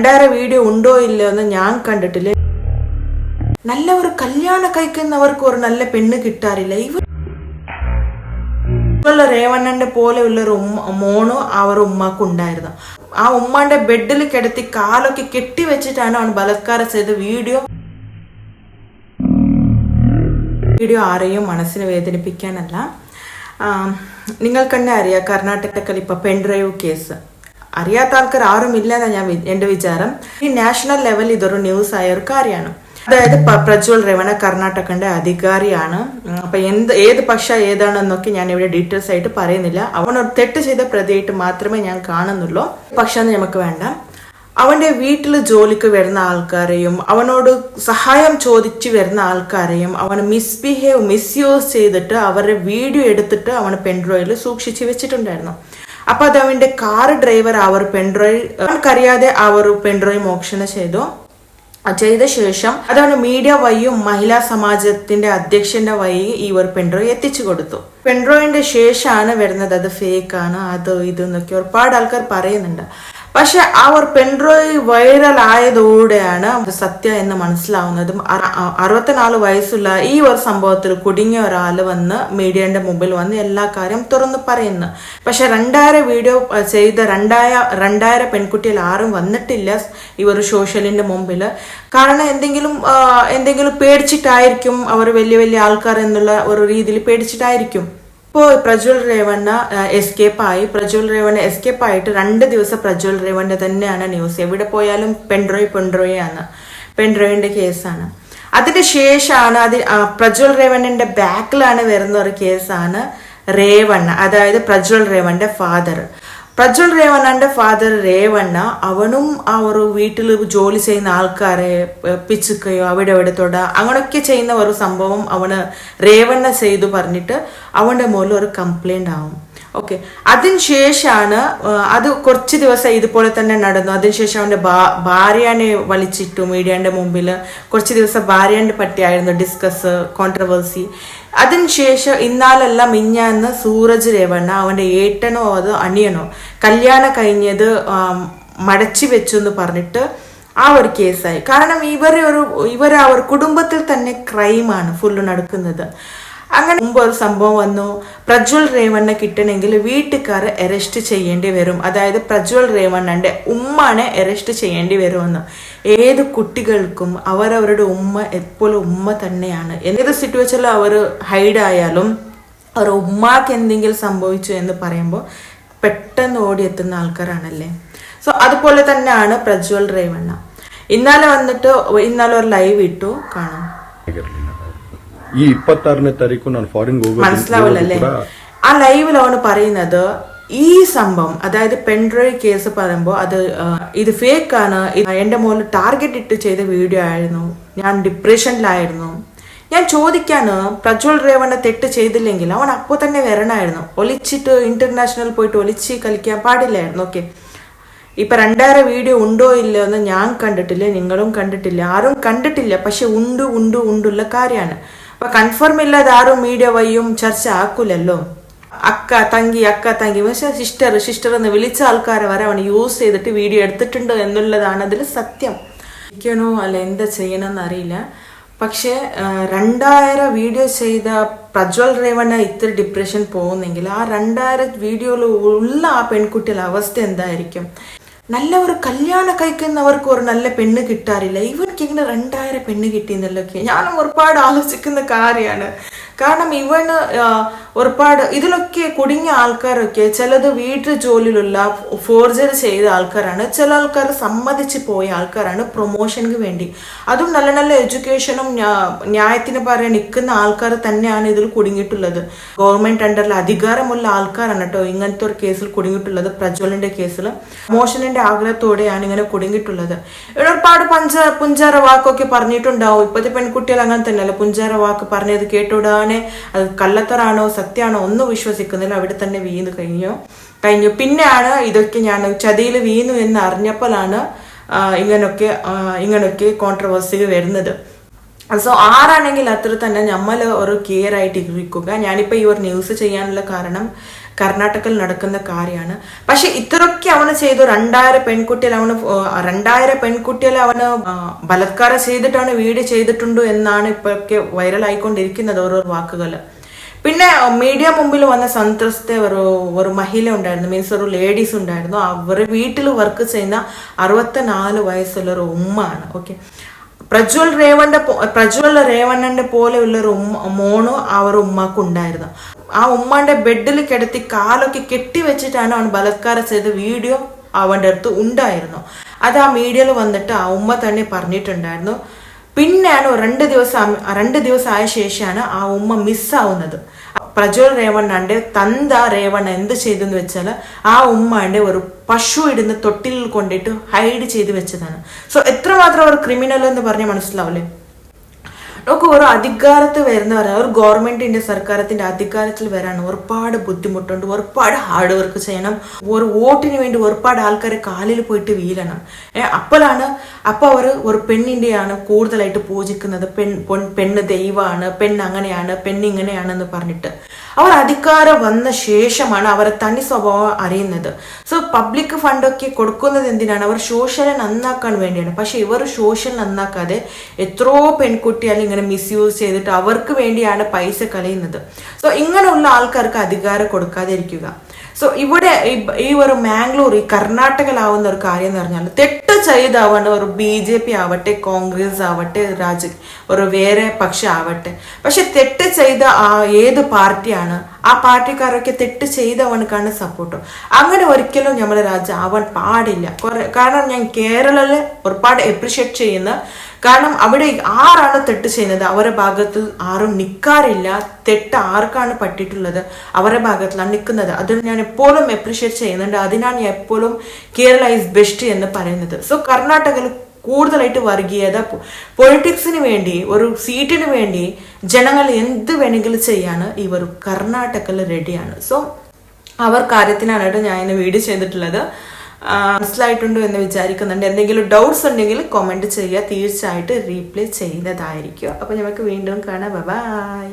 രണ്ടായിരം വീഡിയോ ഉണ്ടോ ഇല്ലയോ എന്ന് ഞാൻ കണ്ടിട്ടില്ല. നല്ല ഒരു കല്യാണം കഴിക്കുന്നവർക്ക് ഒരു നല്ല പെണ്ണ് കിട്ടാറില്ല. ഇവർ ഉള്ള രേവണ്ണന്റെ പോലെയുള്ള ഒരു ഉമ്മ മോണു അവർ ഉമ്മക്ക് ഉണ്ടായിരുന്നു. ആ ഉമ്മാന്റെ ബെഡിൽ കിടത്തി കാലൊക്കെ കെട്ടി വെച്ചിട്ടാണ് അവൻ ബലാത്കാരം ചെയ്ത വീഡിയോ വീഡിയോ ആരെയും മനസ്സിനെ വേദനിപ്പിക്കാനല്ല. തന്നെ അറിയാം കർണാടകത്തിൽ ഇപ്പൊ പെൻഡ്രൈവ് കേസ് അറിയാത്ത ആൾക്കാർ ആരും ഇല്ല എന്നാണ് ഞാൻ എന്റെ വിചാരം. ഈ നാഷണൽ ലെവലിൽ ഇതൊരു ന്യൂസ് ആയ ഒരു കാര്യമാണ്. അതായത് പ്രജ്വൽ രവണ കർണാടകന്റെ അധികാരിയാണ്. അപ്പൊ എന്ത് ഏത് പക്ഷ ഏതാണെന്നൊക്കെ ഞാൻ ഇവിടെ ഡീറ്റെയിൽസ് ആയിട്ട് പറയുന്നില്ല. അവൻ ഒരു തെറ്റ് ചെയ്ത പ്രതിയായിട്ട് മാത്രമേ ഞാൻ കാണുന്നുള്ളൂ. പക്ഷെ നമുക്ക് വേണ്ട. അവന്റെ വീട്ടിൽ ജോലിക്ക് വരുന്ന ആൾക്കാരെയും അവനോട് സഹായം ചോദിച്ചു വരുന്ന ആൾക്കാരെയും അവൻ മിസ്ബിഹേവ് മിസ്യൂസ് ചെയ്തിട്ട് അവരുടെ വീഡിയോ എടുത്തിട്ട് അവൻ പെൻഡ്രോയിൽ സൂക്ഷിച്ചു വെച്ചിട്ടുണ്ടായിരുന്നു. അപ്പൊ അത് അവന്റെ കാർ ഡ്രൈവർ അവർ പെൻഡ്രോയിൽ അറിയാതെ അവർ പെൻഡ്രോയിൽ മോഷണം ചെയ്തു. ചെയ്ത ശേഷം അതവന് മീഡിയ വഴിയും മഹിളാ സമാജത്തിന്റെ അധ്യക്ഷന്റെ വഴി ഈ ഒരു എത്തിച്ചു കൊടുത്തു. പെൻഡ്രോയിന്റെ ശേഷമാണ് വരുന്നത്. അത് ഫേക്ക് ആണ് അത് ഇത് എന്നൊക്കെ ഒരുപാട് ആൾക്കാർ പറയുന്നുണ്ട്. പക്ഷെ അവർ പെൺറോയ് വൈറൽ ആയതോടെയാണ് സത്യ എന്ന് മനസ്സിലാവുന്നതും അറ- അറുപത്തിനാല് വയസ്സുള്ള ഈ ഒരു സംഭവത്തിൽ കുടുങ്ങിയ ഒരാൾ വന്ന് മീഡിയന്റെ മുമ്പിൽ വന്ന് എല്ലാ കാര്യം തുറന്ന് പറയുന്നു. പക്ഷെ രണ്ടായിരം വീഡിയോ ചെയ്ത രണ്ടായ രണ്ടായിരം പെൺകുട്ടികൾ ആരും വന്നിട്ടില്ല ഈ ഒരു സോഷ്യലിന്റെ മുമ്പിൽ കാരണം എന്തെങ്കിലും എന്തെങ്കിലും പേടിച്ചിട്ടായിരിക്കും അവർ വലിയ വലിയ ആൾക്കാർ എന്നുള്ള ഒരു രീതിയിൽ പേടിച്ചിട്ടായിരിക്കും. ഇപ്പോൾ പ്രജ്വൽ രേവണ്ണ എസ്കേപ്പ് ആയി. പ്രജ്വൽ രേവണ്ണ എസ്കേപ്പ് ആയിട്ട് രണ്ട് ദിവസം പ്രജ്വൽ രേവണ്ണ തന്നെയാണ് ന്യൂസ് എവിടെ പോയാലും പെൻഡ്രോയ് പെൻഡ്രോയ് ആണ് പെൻഡ്രോയിന്റെ കേസാണ്. അതിന് ശേഷമാണ് അത് പ്രജ്വൽ രേവണ്ണന്റെ ബാക്കിലാണ് വരുന്ന ഒരു കേസാണ് രേവണ്ണ അതായത് പ്രജ്വൽ രേവണ്ണന്റെ ഫാദർ പ്രജ്വൽ രേവണ്ണന്റെ ഫാദർ രേവണ്ണ അവനും ഒരു വീട്ടിൽ ജോലി ചെയ്യുന്ന ആൾക്കാരെ പിച്ചുക്കയോ അവിടെ അവിടെ തൊട അങ്ങനെയൊക്കെ ചെയ്യുന്ന ഒരു സംഭവം അവന് രേവണ്ണ ചെയ്തു പറഞ്ഞിട്ട് അവന്റെ മുകളിൽ ഒരു കംപ്ലൈന്റ് ആവും. ഓക്കെ അതിനുശേഷമാണ് അത് കുറച്ച് ദിവസം ഇതുപോലെ തന്നെ നടന്നു. അതിനുശേഷം അവന്റെ ഭാര്യനെ വലിച്ചിട്ടു മീഡിയന്റെ മുമ്പിൽ കുറച്ച് ദിവസം ഭാര്യന്റെ പറ്റിയായിരുന്നു ഡിസ്കസ് കോൺട്രവേഴ്സി അതിനുശേഷം ഇന്നാലെല്ലാം മിഞ്ഞാന്ന് സൂരജ് രേവണ്ണ അവന്റെ ഏട്ടനോ അതോ അനിയനോ കല്യാണം കഴിഞ്ഞത് മടച്ചി വെച്ചു എന്ന് പറഞ്ഞിട്ട് ആ ഒരു കേസായി. കാരണം ഇവരെ ഒരു ഇവർ അവർ കുടുംബത്തിൽ തന്നെ ക്രൈമാണ് ഫുള്ള് നടക്കുന്നത്. അങ്ങനെ മുമ്പ് ഒരു സംഭവം വന്നു. പ്രജ്വൽ രേവണ്ണ കിട്ടണമെങ്കിൽ വീട്ടുകാരെ അറസ്റ്റ് ചെയ്യേണ്ടി വരും. അതായത് പ്രജ്വൽ രേവണ്ണന്റെ ഉമ്മനെ അറസ്റ്റ് ചെയ്യേണ്ടി വരുമെന്ന്. ഏത് കുട്ടികൾക്കും അവരവരുടെ ഉമ്മ എപ്പോഴും ഉമ്മ തന്നെയാണ്. ഏത് സിറ്റുവേഷനിലും അവർ ഹൈഡായാലും അവരുടെ ഉമ്മാക്ക് എന്തെങ്കിലും സംഭവിച്ചു എന്ന് പറയുമ്പോൾ പെട്ടെന്ന് ഓടിയെത്തുന്ന ആൾക്കാരാണല്ലേ? സോ അതുപോലെ തന്നെയാണ് പ്രജ്വൽ രേവണ്ണ. ഇന്നലെ വന്നിട്ട് ഇന്നലെ ഒരു ലൈവ് ഇട്ടു. കാണാം. ಆಗಿರ್ಲಿಲ್ಲ ಈ ಇಪ್ಪತ್ತಾರನೇ ತಾರೀಕು ನಾನು ಫಾರಿನ್ മനസ്സിലാവില്ലല്ലേ ആ ലൈവിൽ അവന് പറയുന്നത് ഈ സംഭവം അതായത് പെൻഡ്രോയ് കേസ് പറയുമ്പോൾ അത് ആ, ഇത് ഫേക്ക് ആണ് ഇത് എന്റെ മുകളിൽ ടാർഗറ്റ് ഇട്ട് ചെയ്ത വീഡിയോ ആയിരുന്നു ഞാൻ ഡിപ്രഷനിലായിരുന്നു ഞാൻ ചോദിക്കാണ് പ്രജ്വൽ രേവണ്ണ തെറ്റ് ചെയ്തില്ലെങ്കിൽ അവൻ അപ്പോൾ തന്നെ വരണമായിരുന്നു ഒലിച്ചിട്ട് ഇന്റർനാഷണൽ പോയിട്ട് ഒലിച്ച് കളിക്കാൻ പാടില്ലായിരുന്നു ഓക്കെ ഇപ്പൊ രണ്ടായിരം വീഡിയോ ഉണ്ടോ ഇല്ലയോ എന്ന് ഞാൻ കണ്ടിട്ടില്ല നിങ്ങളും കണ്ടിട്ടില്ല ആരും കണ്ടിട്ടില്ല പക്ഷെ ഉണ്ട് ഉണ്ട് ഉണ്ടുള്ള കാര്യമാണ് അപ്പൊ കൺഫേം ഇല്ലാതെ ആരും മീഡിയ ചർച്ച ആക്കൂലല്ലോ. അക്ക തങ്കി അക്ക തങ്കി പക്ഷെ സിസ്റ്റർ സിസ്റ്റർ എന്ന് വിളിച്ച ആൾക്കാരെ വരെ അവൻ യൂസ് ചെയ്തിട്ട് വീഡിയോ എടുത്തിട്ടുണ്ട് എന്നുള്ളതാണ് അതിൽ സത്യം. ഇരിക്കണോ അല്ല എന്താ ചെയ്യണമെന്ന് അറിയില്ല. പക്ഷേ രണ്ടായിരം വീഡിയോ ചെയ്ത പ്രജ്വൽ രേവണ ഇത്ര ഡിപ്രഷൻ പോകുന്നെങ്കിൽ ആ രണ്ടായിരം വീഡിയോയിൽ ഉള്ള ആ പെൺകുട്ടിയുടെ അവസ്ഥ എന്തായിരിക്കും? നല്ല ഒരു കല്യാണം കഴിക്കുന്നവർക്ക് ഒരു നല്ല പെണ്ണ് കിട്ടാറില്ല. ഇവർക്ക് ഇങ്ങനെ രണ്ടായിരം പെണ്ണ് കിട്ടിയെന്നല്ലൊക്കെ ഞാനും ഒരുപാട് ആലോചിക്കുന്ന കാര്യമാണ്. കാരണം ഇവന് ഒരുപാട് ഇതിലൊക്കെ കുടുങ്ങിയ ആൾക്കാരൊക്കെ ചിലത് വീട്ടു ജോലിയിലുള്ള ഫോർജറി ചെയ്ത ആൾക്കാരാണ് ചില ആൾക്കാർ സമ്മതിച്ച് പോയ ആൾക്കാരാണ് പ്രൊമോഷന് വേണ്ടി. അതും നല്ല നല്ല എഡ്യൂക്കേഷനും ന്യാ- ന്യായത്തിന് പറയാൻ നിൽക്കുന്ന ആൾക്കാർ തന്നെയാണ് ഇതിൽ കുടുങ്ങിയിട്ടുള്ളത്. ഗവൺമെന്റ് അണ്ടറിൽ അധികാരമുള്ള ആൾക്കാരാണ് കേട്ടോ ഇങ്ങനത്തെ ഒരു കേസിൽ കുടുങ്ങിയിട്ടുള്ളത് പ്രജ്വലിന്റെ കേസിൽ പ്രൊമോഷനിന്റെ ആഗ്രഹത്തോടെയാണ് ഇങ്ങനെ കുടുങ്ങിയിട്ടുള്ളത്. ഇവിടെ ഒരുപാട് പഞ്ച പുഞ്ചാര വാക്കൊക്കെ പറഞ്ഞിട്ടുണ്ടാവും. ഇപ്പോഴത്തെ പെൺകുട്ടികൾ അങ്ങനെ തന്നെയല്ല? പുഞ്ചാര വാക്ക് പറഞ്ഞത് കേട്ടുവിടാനെ അത് കള്ളത്തറാണോ സത്യമാണോ ഒന്നും വിശ്വസിക്കുന്നില്ല. അവിടെ തന്നെ വീണ് കഴിഞ്ഞു. കഴിഞ്ഞു. പിന്നെയാണ് ഇതൊക്കെ ഞാൻ ചതിയിൽ വീണു എന്ന് അറിഞ്ഞപ്പോഴാണ് ഇങ്ങനൊക്കെ ഇങ്ങനൊക്കെ കോൺട്രവേഴ്സികൾ വരുന്നത്. സോ ആറാണെങ്കിൽ അത്ര തന്നെ നമ്മൾ ഒരു കെയർ ആയിട്ട് ഇരിക്കുക. ഞാനിപ്പോൾ ഈ ഒരു ന്യൂസ് ചെയ്യാനുള്ള കാരണം കർണാടകയിൽ നടക്കുന്ന കാര്യമാണ്. പക്ഷെ ഇത്രയൊക്കെ അവന് ചെയ്തു. രണ്ടായിരം പെൺകുട്ടികൾ അവന് രണ്ടായിരം പെൺകുട്ടികളെ അവന് ബലാത്കാരം ചെയ്തിട്ടാണ് വീട് ചെയ്തിട്ടുണ്ട് എന്നാണ് ഇപ്പോഴൊക്കെ വൈറൽ ആയിക്കൊണ്ടിരിക്കുന്നത് ഓരോ വാക്കുകൾ പിന്നെ മീഡിയ മുമ്പിൽ വന്ന സന്ത്രസ്ത ഒരു ഒരു മഹിള ഉണ്ടായിരുന്നു. മീൻസ് ഒരു ലേഡീസ് ഉണ്ടായിരുന്നു. അവർ വീട്ടിൽ വർക്ക് ചെയ്യുന്ന അറുപത്തിനാല് വയസ്സുള്ള ഒരു ഉമ്മ ആണ് ഓക്കെ പ്രജ്വൽ പോ- പ്രജ്വൽ രേവണ്ണന്റെ പോലെയുള്ള ഒരു ഉമ്മ മോണോ ഒരു ഉമ്മക്ക് ഉണ്ടായിരുന്നു ആ ഉമ്മാന്റെ ബെഡിൽ കിടത്തി കാലൊക്കെ കെട്ടി വെച്ചിട്ടാണ് അവൻ ബലാത്കാരം ചെയ്ത വീഡിയോ അവന്റെ അടുത്ത് ഉണ്ടായിരുന്നു. അത് ആ മീഡിയയിൽ വന്നിട്ട് ആ ഉമ്മ തന്നെ പറഞ്ഞിട്ടുണ്ടായിരുന്നു. പിന്നെയാണ് രണ്ട് ദിവസം രണ്ട് ദിവസം ആയ ശേഷമാണ് ആ ഉമ്മ മിസ്സാവുന്നത് പ്രജ്വൽ രേവണ്ണാണ്ട് തന്ത രേവണ്ണ എന്ത് ചെയ്തെന്ന് വെച്ചാൽ ആ ഉമ്മാന്റെ ഒരു പശു ഇടുന്ന തൊട്ടിലിൽ കൊണ്ടിട്ട് ഹൈഡ് ചെയ്ത് വെച്ചതാണ്. സോ എത്രമാത്രം ഒരു ക്രിമിനൽ എന്ന് പറഞ്ഞാൽ മനസ്സിലാവില്ലേ നമുക്ക് ഓരോ അധികാരത്തിൽ വരുന്നവരാണ് ഒരു ഗവൺമെന്റിന്റെ സർക്കാരത്തിന്റെ അധികാരത്തിൽ വരാൻ ഒരുപാട് ബുദ്ധിമുട്ടുണ്ട്. ഒരുപാട് ഹാർഡ് വർക്ക് ചെയ്യണം. ഒരു വോട്ടിന് വേണ്ടി ഒരുപാട് ആൾക്കാരെ കാലിൽ പോയിട്ട് വീഴണം. അപ്പോഴാണ് അപ്പൊ അവർ ഒരു പെണ്ണിന്റെയാണ് കൂടുതലായിട്ട് പൂജിക്കുന്നത്. പെൺ പെണ്ണ് ദൈവമാണ്. പെണ്ണ് അങ്ങനെയാണ്. പെണ്ണ് ഇങ്ങനെയാണെന്ന് പറഞ്ഞിട്ട്. അവർ അധികാരം വന്ന ശേഷമാണ് അവരെ തനി സ്വഭാവം അറിയുന്നത്. സോ പബ്ലിക് ഫണ്ടൊക്കെ കൊടുക്കുന്നത് എന്തിനാണ്? അവർ സോഷ്യൽ നന്നാക്കാൻ വേണ്ടിയാണ്. പക്ഷെ ഇവർ സോഷ്യൽ നന്നാക്കാതെ എത്രയോ പെൺകുട്ടികൾ ഇങ്ങനെ മിസ്യൂസ് ചെയ്തിട്ട് അവർക്ക് വേണ്ടിയാണ് പൈസ കളയുന്നത്. സോ ഇങ്ങനെയുള്ള ആൾക്കാർക്ക് അധികാരം കൊടുക്കാതിരിക്കുക. സോ ഇവിടെ ഈ- ഒരു മാംഗ്ലൂർ ഈ കർണാടകയിലാവുന്ന ഒരു കാര്യം എന്ന് പറഞ്ഞാൽ തെറ്റ് ചെയ്താവണ ഒരു ബി ജെ പി ആവട്ടെ കോൺഗ്രസ് ആവട്ടെ രാജ ഒരു വേറെ പക്ഷം ആവട്ടെ. പക്ഷെ തെറ്റ് ചെയ്ത ആ ഏത് പാർട്ടിയാണ് ആ പാർട്ടിക്കാരൊക്കെ തെറ്റ് ചെയ്തവണക്കാണ് സപ്പോർട്ട് അങ്ങനെ ഒരിക്കലും നമ്മുടെ രാജ്യം ആവാൻ പാടില്ല. കാരണം ഞാൻ കേരളത്തിൽ ഒരുപാട് എപ്രിഷ്യേറ്റ് ചെയ്യുന്ന കാരണം അവിടെ ആരാണ് തെറ്റ് ചെയ്യുന്നത്. അവരുടെ ഭാഗത്ത് ആരും നിൽക്കാറില്ല തെറ്റ് ആർക്കാണ് പറ്റിയിട്ടുള്ളത്? അവരുടെ ഭാഗത്തിലാണ് നിൽക്കുന്നത്. അത് ഞാൻ എപ്പോഴും അപ്രിഷിയേറ്റ് ചെയ്യുന്നുണ്ട്. അതിനാണ് ഞാൻ എപ്പോഴും കേരള ഈസ് ബെസ്റ്റ് എന്ന് പറയുന്നത്. സോ കർണാടകയിൽ കൂടുതലായിട്ട് വർഗീയത പൊളിറ്റിക്സിന് വേണ്ടി ഒരു സീറ്റിന് വേണ്ടി ജനങ്ങൾ എന്ത് വേണമെങ്കിലും ചെയ്യാൻ ഇവർ കർണാടകയിൽ റെഡിയാണ് സോ അവർ കാര്യത്തിനാണ് ഞാൻ വീഡിയോ ചെയ്തിട്ടുള്ളത്. മനസ്സിലായിട്ടുണ്ടോ എന്ന് വിചാരിക്കുന്നുണ്ട്. എന്തെങ്കിലും ഡൗട്ട്സ് ഉണ്ടെങ്കിൽ കമന്റ് ചെയ്യുക. തീർച്ചയായിട്ടും റീപ്ലേ ചെയ്യുന്നതായിരിക്കും. അപ്പോൾ നമുക്ക് വീണ്ടും കാണാം. ബൈ